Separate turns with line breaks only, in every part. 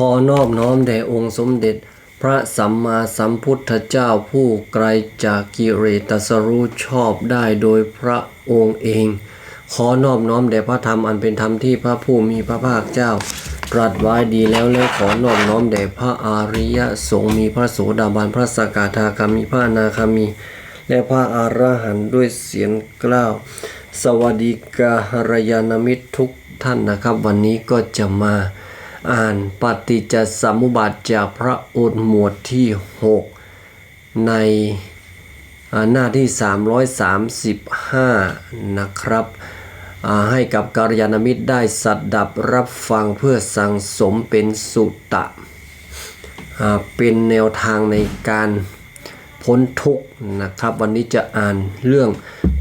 ขอนอบน้อมแด่องค์สมเด็จ พระสัมมาสัมพุทธเจ้าผู้ไกลจากกิเลสตรัสรู้ชอบได้โดยพระองค์เอง ขอนอบน้อมแด่พระธรรมอันเป็นธรรมที่พระผู้มีพระภาคเจ้า ตรัสไว้ดีแล้วแล้วขอนอบน้อมแด่พระอาริยสงฆ์มีพระโสดาบันพระสกทาคามีพระนาคามี และพระอรหันต์ด้วยเสียงกล้าวสวัสดีกาหรยานมิตรทุกท่านนะครับ วันนี้ก็จะมา อ่านปฏิจจสมุปบาทจากพระโอษฐ์หมวดที่ 6 ในอ่าหน้าที่ 335 นะครับ ให้กับกัลยาณมิตรได้สัดดับรับฟังเพื่อสั่งสมเป็นสุตะ เป็นแนวทางในการพ้นทุกข์นะครับ วันนี้จะอ่านเรื่อง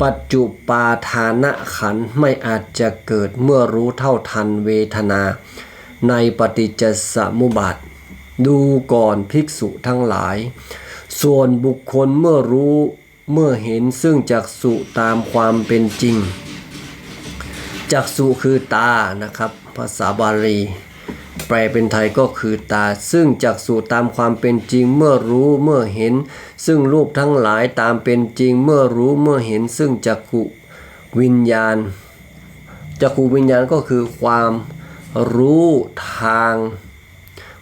ปัจจุปาทานะขันไม่อาจจะเกิดเมื่อรู้เท่าทันเวทนา ในปฏิจจสมุปบาท ดูก่อนภิกษุทั้งหลาย ส่วนบุคคลเมื่อรู้เมื่อเห็นซึ่งจักสุตามความเป็นจริง จักษุคือตานะครับ ภาษาบาลี แปลเป็นไทยก็คือตา ซึ่งจักษุตามความเป็นจริง เมื่อรู้เมื่อเห็น ซึ่งรูปทั้งหลายตามเป็นจริง เมื่อรู้เมื่อเห็นซึ่งจักขุวิญญาณจักขุวิญญาณก็คือความ รู้ทาง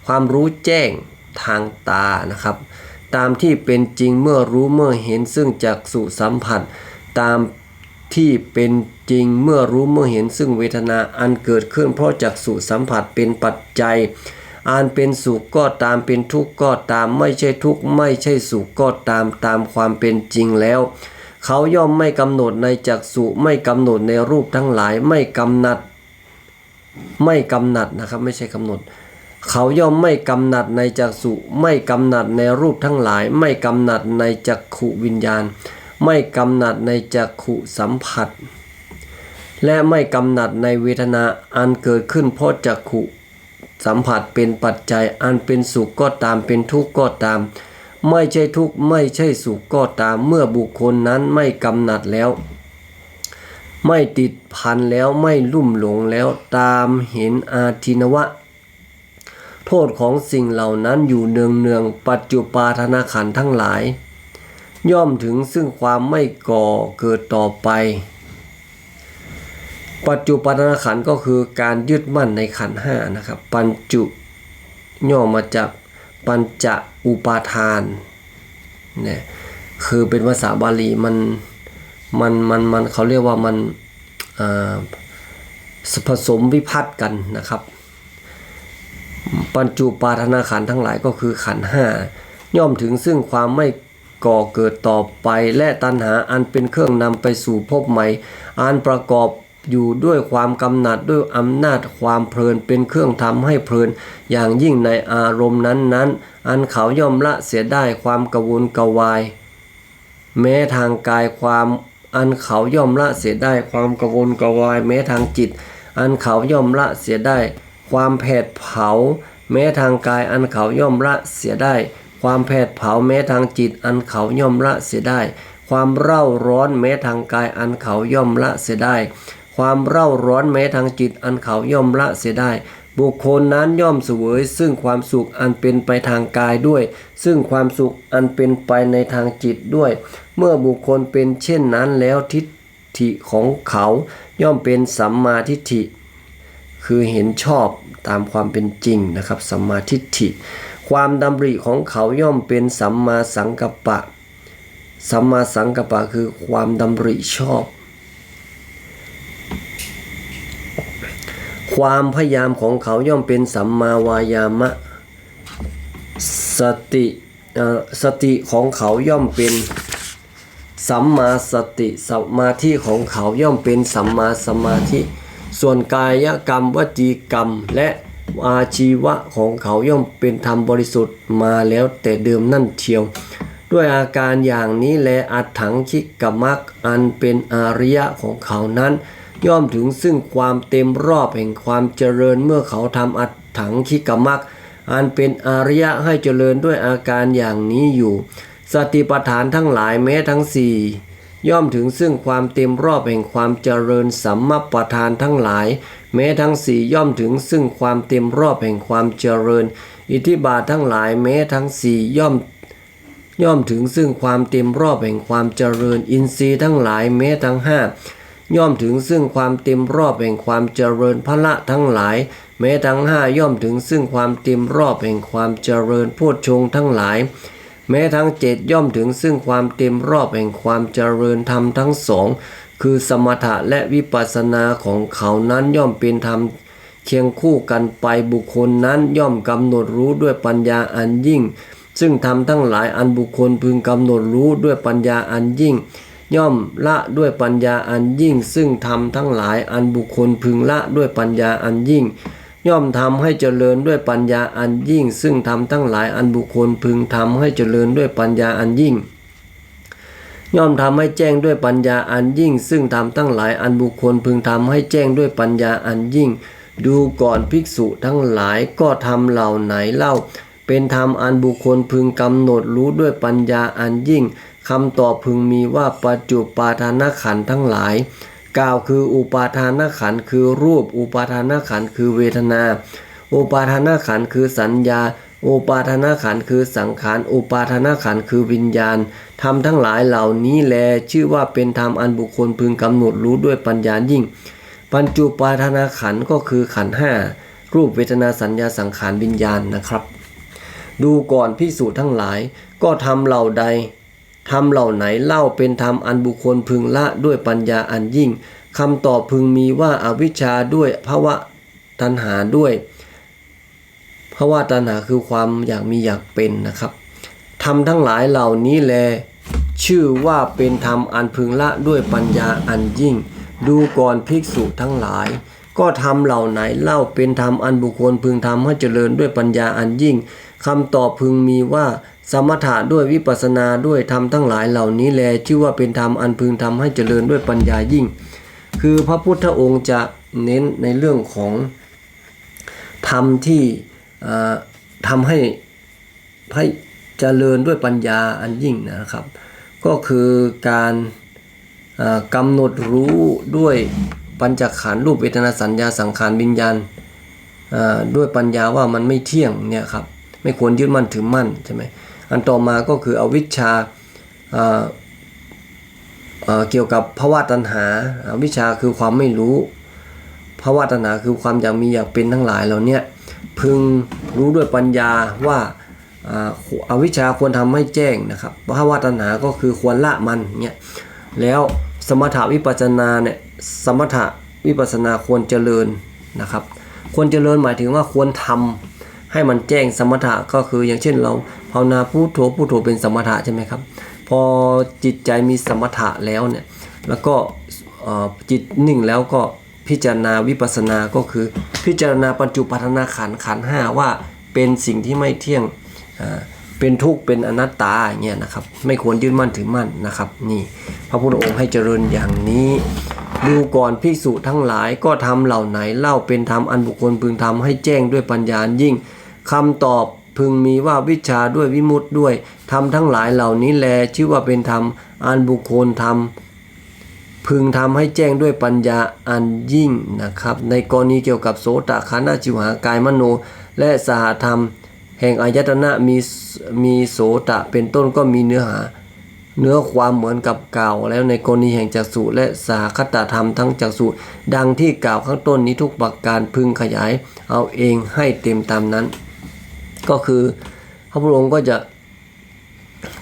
ความรู้แจ้งทางตานะครับ ตามที่เป็นจริงเมื่อรู้เมื่อเห็นซึ่งจักษุสัมผัส ตามที่เป็นจริงเมื่อรู้เมื่อเห็นซึ่งเวทนาอันเกิดขึ้นเพราะจักษุสัมผัสเป็นปัจจัยอันเป็นสุขก็ตามเป็นทุกข์ก็ตามไม่ใช่ทุกข์ไม่ใช่สุขก็ตามตามความเป็นจริงแล้ว เขาย่อมไม่กำหนดในจักษุไม่กำหนดในรูปทั้งหลายไม่กำหนัด ไม่กำหนัดนะครับ ไม่ใช่กำหนด เขาย่อมไม่กำหนัดในจักษุไม่กำหนัดในรูปทั้งหลาย ไม่กำหนัดในจักขุวิญญาณ ไม่กำหนัดในจักขุสัมผัส และไม่กำหนัดในเวทนาอันเกิดขึ้นเพราะจักขุสัมผัสเป็นปัจจัยอันเป็นสุขก็ตามเป็นทุกข์ก็ตาม ไม่ใช่ทุกข์ไม่ใช่สุขก็ตามเมื่อบุคคลนั้นไม่กำหนัดแล้ว ไม่ติดพันแล้วไม่ลุ่มหลงแล้วตามเห็นอาทินวะ โทษของสิ่งเหล่านั้นอยู่เนืองเนืองๆปัจจุปาทนาขันทั้งหลาย ย่อมถึงซึ่งความไม่ก่อเกิดต่อไป ปัจจุปาทนาขันก็คือการยึดมั่นในขันห้านะครับ ปัญจุย่อมาจากปัญจอุปาทานเนี่ยคือเป็นภาษาบาลีมัน มันมันมันเขาเรียกว่ามันอ่าผสมวิพัฒน์กันนะครับ ปัญจุปาทนาขันทั้งหลายก็คือขันห้าย่อมถึงซึ่งความไม่ก่อเกิดต่อไปและตัณหาอันเป็นเครื่องนำไปสู่ภพใหม่ อันประกอบอยู่ด้วยความกำหนัดด้วยอำนาจความเพลินเป็นเครื่องทำให้เพลิน อย่างยิ่งในอารมณ์นั้นๆ อันเขาย่อมละเสียได้ความกระวนกระวาย แม้ทางกายความ อันเขาย่อมละเสียได้ความกวนกวายแม้ทางจิต อันเขาย่อมละเสียได้ ความแผดเผา แม้ทางกาย อันเขาย่อมละเสียได้ ความแผดเผาแม้ทางจิต อันเขาย่อมละเสียได้ ความเร่าร้อนแม้ทางกาย อันเขาย่อมละเสียได้ ความเร่าร้อนแม้ทางจิต อันเขาย่อมละเสียได้ บุคคลนั้นย่อมเสวย ซึ่งความสุขอันเป็นไปทางกายด้วย ซึ่งความสุขอันเป็นไปในทางจิตด้วย เมื่อบุคคลเป็นเช่นนั้นแล้วทิฏฐิของเขาย่อมเป็นสัมมาทิฏฐิ คือเห็นชอบตามความเป็นจริงนะครับสัมมาทิฏฐิ ความดำริของเขาย่อมเป็นสัมมาสังกัปปะ สัมมาสังกัปปะคือความดำริชอบ ความพยายามของเขาย่อมเป็นสัมมาวายามะ สติสติของเขาย่อมเป็นสัมมาสติสมาธิของเขาย่อมเป็นสัมมาสมาธิ ส่วนกายกรรมวจีกรรมและอาชีวะของเขาย่อมเป็นธรรมบริสุทธิ์มาแล้วแต่เดิมนั่นเทียว ด้วยอาการอย่างนี้แลอัตถังคิกมักอันเป็นอาริยะของเขานั้น ย่อมถึงซึ่งความเต็มรอบแห่งความเจริญเมื่อเขาทำอัตถังคิกมักอันเป็นอาริยะให้เจริญด้วยอาการอย่างนี้อยู่ สติปัฏฐานทั้งหลายแม้ทั้งสี่ย่อมถึงซึ่งความเต็มรอบแห่งความเจริญสัมมาประธานทั้งหลาย แม้ทั้งสี่ย่อมถึงซึ่งความเต็มรอบแห่งความเจริญ อิทธิบาททั้งหลายแม้ทั้งสี่ย่อมย่อมถึงซึ่งความเต็มรอบแห่งความเจริญ อินทรีย์ทั้งหลายแม้ทั้งห้า ย่อมถึงซึ่งความเต็มรอบแห่งความเจริญพละทั้งหลาย แม้ทั้งห้าย่อมถึงซึ่งความเต็มรอบแห่งความเจริญโพชฌงทั้งหลาย แม้ทั้งเจ็ดย่อมถึงซึ่งความเต็มรอบแห่งความเจริญธรรมทั้งสองคือสมถะและวิปัสสนาของเขานั้นย่อมเป็นธรรมเคียงคู่กันไปบุคคลนั้นย่อมกำหนดรู้ด้วยปัญญาอันยิ่ง ซึ่งทำทั้งหลายอันบุคคลพึงกำหนดรู้ด้วยปัญญาอันยิ่ง ย่อมละด้วยปัญญาอันยิ่ง ซึ่งทำทั้งหลายอันบุคคลพึงละด้วยปัญญาอันยิ่ง ย่อมทำให้เจริญด้วยปัญญาอันยิ่ง ซึ่งทำทั้งหลายอันบุคคลพึงทำให้เจริญด้วยปัญญาอันยิ่ง ย่อมทำให้แจ้งด้วยปัญญาอันยิ่ง ซึ่งทำทั้งหลายอันบุคคลพึงทำให้แจ้งด้วยปัญญาอันยิ่ง ดูก่อนภิกษุทั้งหลายก็ทำเหล่าไหนเล่าเป็นธรรมอันบุคคลพึงกำหนดรู้ด้วยปัญญาอันยิ่ง คำตอบพึงมีว่าปัจจุปาทานขันทั้งหลาย กล่าวคืออุปาทานขันคือรูป อุปาทานขันคือเวทนา อุปาทานขันคือสัญญา อุปาทานขันคือสังขาร อุปาทานขันคือวิญญาณธรรมทั้งหลายเหล่านี้แล ชื่อว่าเป็นธรรมอันบุคคลพึงกำหนดรู้ด้วยปัญญายิ่ง ปัญจุปาทานขันก็คือขันห้ารูปเวทนาสัญญาสังขารวิญญาณนะครับ ดูก่อนพิสูจน์ทั้งหลายก็ทำเหล่าใด ทำเหล่าไหนเล่าเป็นธรรมอันบุคคลพึงละด้วยปัญญาอันยิ่งคำตอบพึงมีว่าอาวิชชาด้วยภาวะตัณหาด้วยภาวะตัณหาคือความอยากมีอยากเป็นนะครับทำทั้งหลายเหล่านี้แล ชื่อว่าเป็นธรรมอันพึงละด้วยปัญญาอันยิ่ง ดูก่อนภิกษุทั้งหลาย ก็ทำเหล่าไหนเล่าเป็นธรรมอันบุคคลพึงทำให้เจริญด้วยปัญญาอันยิ่ง คำตอบพึงมีว่าสมถะด้วยวิปัสนาด้วยธรรมทั้งหลายเหล่านี้แลชื่อว่าเป็นธรรมอันพึงทำให้เจริญด้วยปัญญายิ่ง คือพระพุทธองค์จะเน้นในเรื่องของธรรมที่อ่าทำให้ให้เจริญด้วยปัญญาอันยิ่งนะครับ ก็คือการอ่ากำหนดรู้ด้วยปัญจขันธ์รูปเวทนาสัญญาสังขารวิญญาณด้วยปัญญาว่ามันไม่เที่ยงเนี่ยครับ ไม่ควรยึดมั่นถือมั่นใช่ไหมอันต่อมาก็คืออวิชชาอ่าอ่าเกี่ยวกับภาวะตัณหาอวิชชาคือความไม่รู้ภาวะตัณหาคือความอยากมีอยากเป็นทั้งหลายเหล่าเนี้ยพึงรู้ด้วยปัญญาว่าอาวิชชาควรทำให้แจ้งนะครับภาวะตัณหาก็คือควรละมันเนี่ยแล้วสมถาวิปัสนาเนี่ยสมถะวิปัสนาควรเจริญนะครับ ควรเจริญหมายถึงว่าควรทำ ให้มันแจ้งสมถะก็คืออย่างเช่นเราภาวนาพุทโธพุทโธเป็นสมถะใช่ไหมครับ พอจิตใจมีสมถะแล้วเนี่ยแล้วก็จิตนิ่งแล้วก็พิจารณาวิปัสสนาก็คือ พิจารณาปัจจุปัฏนาขันขันห้าว่าเป็นสิ่งที่ไม่เที่ยงเป็นทุกข์เป็นอนัตตาอย่างเงี้ยนะครับ ไม่ควรยึดมั่นถือมั่นนะครับ นี่พระพุทธองค์ให้เจริญอย่างนี้ดูก่อนภิกษุทั้งหลายก็ทำเหล่าไหนเล่าเป็นธรรมอันบุคคลพึงทำให้แจ้งด้วยปัญญายิ่ง คำตอบพึงมีว่าวิชาด้วยวิมุตติด้วยทำทั้งหลายเหล่านี้แล ชื่อว่าเป็นธรรมอันบุคคลทำพึงทำให้แจ้งด้วยปัญญาอันยิ่งนะครับ ในกรณีเกี่ยวกับโสตขันธจิวหากายมโน และสหธรรม แห่งอายตนะมีมีโสตะเป็นต้นก็มีเนื้อหา เนื้อความเหมือนกับกล่าวแล้วในกรณีแห่งจักษุและสาคตธรรมทั้งจักษุดังที่กล่าวข้างต้นนี้ทุกประการพึงขยาย เอาเองให้เต็มตามนั้น ก็คือพระพุทธองค์ก็จะ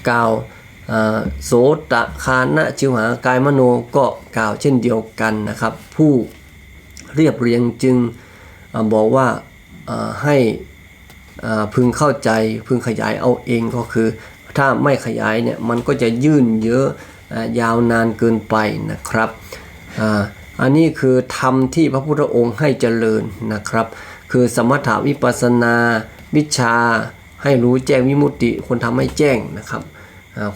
กล่าวโสตะคานะชิวหากายมโนก็กล่าวเช่นเดียวกันนะครับ ผู้เรียบเรียงจึงอบอกว่าให้พึงเข้าใจพึงขยายเอาเองก็คือ ถ้าไม่ขยายเนี่ยมันก็จะยื่นเยอะอ่ายาวนานเกินไปนะครับอ,อันนี้คือธรรมที่พระพุทธองค์ให้เจริญนะครับ คือสมถาวิปัสนา วิชาให้รู้แจ้งวิมุตติควรทำให้แจ้งนะครับ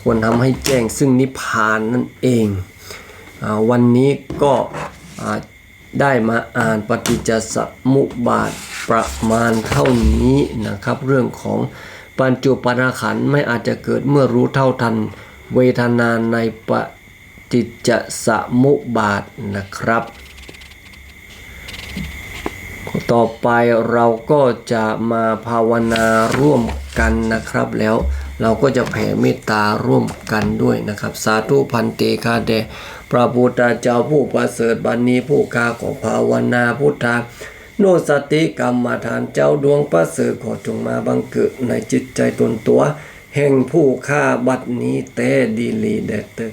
ควรทำให้แจ้งซึ่งนิพพานนั่นเองอวันนี้ก็ได้มาอ่านปฏิจจสมุปบาทประมาณเท่านี้นะครับ เรื่องของปัญจุปนขันไม่อาจจะเกิดเมื่อรู้เท่าทันเวทนาในปฏิจจสมุปบาทนะครับ ต่อไปเราก็จะมาภาวนาร่วมกันนะครับ แล้วเราก็จะแผ่เมตตาร่วมกันด้วยนะครับ สาธุพันเตคาเดพระพุทธเจ้าผู้ประเสริฐบันนี้ผู้กาขอภาวนาพุทธาโนสติกรรมฐานเจ้าดวงประเสริฐขอจงมาบังเกิดในจิตใจตนตัว แห่งผู้ฆ่าบัดนี้แต่ดีลีเดตเตอ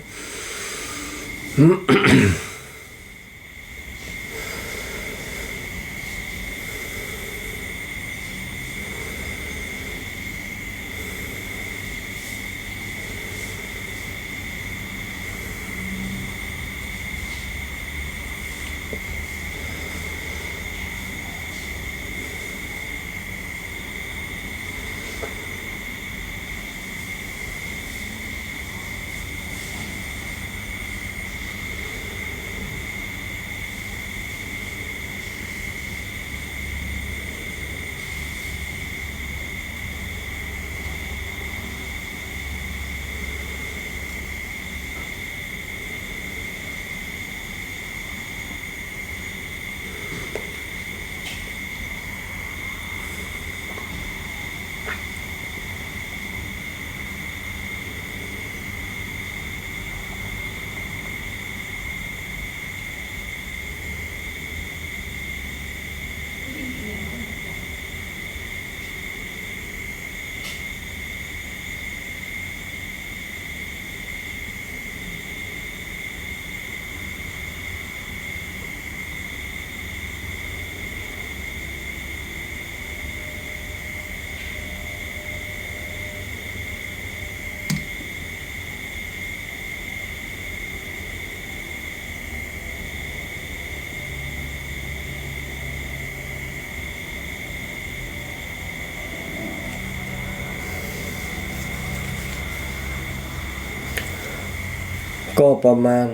ก็ประมาณ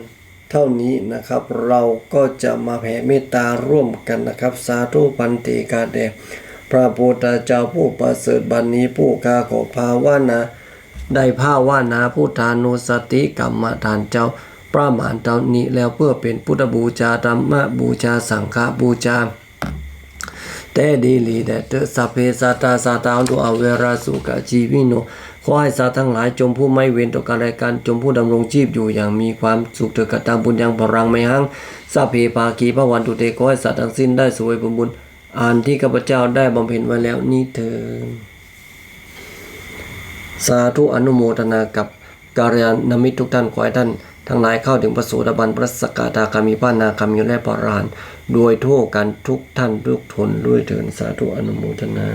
เท่านี้นะครับ เราก็จะมาแผ่เมตตาร่วมกันนะครับ สาธุปันติกาเดพระพุทธเจ้าผู้ประเสริฐบันนี้ผู้กาขอภาวนาได้ภาวนาพุทธานุสติกรรมฐานเจ้าประมาณเท่านี้แล้วเพื่อเป็นพุทธบูชาธรรมบูชาสังฆบูชาแต่ดีลีแต่เตสัพเพสัตตาสัตตาดุอเวราสุกะชีวิโน ขอให้สัตว์ทั้งหลายจงผู้ไม่เว้นต่อการรายการจงผู้ดำรงชีพอยู่อย่างมีความสุขเถิดกตังบุญยังพรังไม่หังสัพเพปากีพระวันตุเตขอให้สัตว์ทั้งสิ้นได้สวยผลบุญอ่านที่ข้าพเจ้าได้บำเพ็ญไว้แล้วนี้เถิดสาธุอนุโมทนากับการยานมิตรทุกท่านขอให้ท่านทั้งหลายเข้าถึงพระโสดาบันพระสกทาคามีพระนาคามีและพระอรหันโดยทั่วกันทุกท่านทุกทนด้วยเถิดสาธุอนุโมทนา